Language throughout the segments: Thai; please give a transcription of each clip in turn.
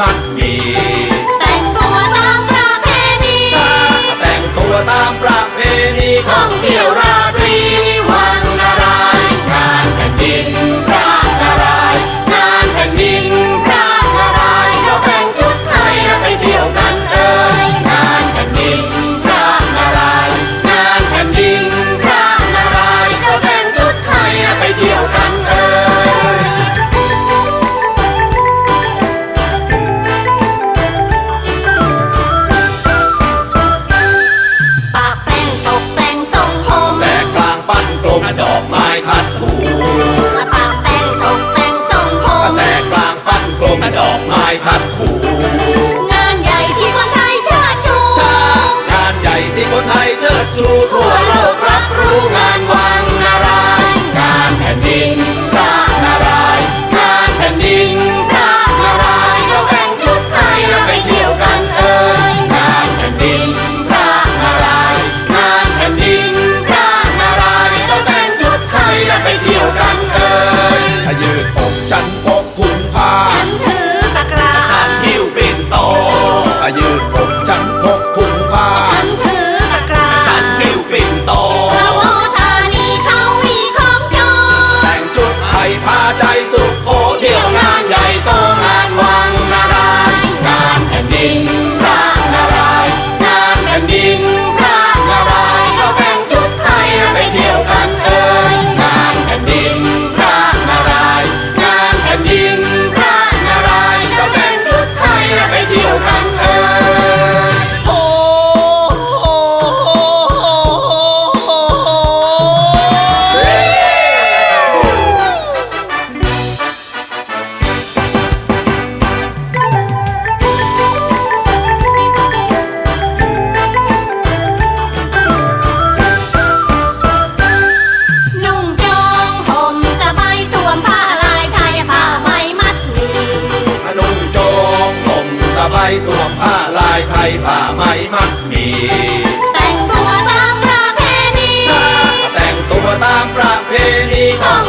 มันมีแต่งตัวตามประเพณีแต่งตัวตามประเพณีของายไทยผ่าไหมมัดมี แต่งตัวตามประเพณี แต่งตัวตามประเพณีของ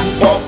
Oh.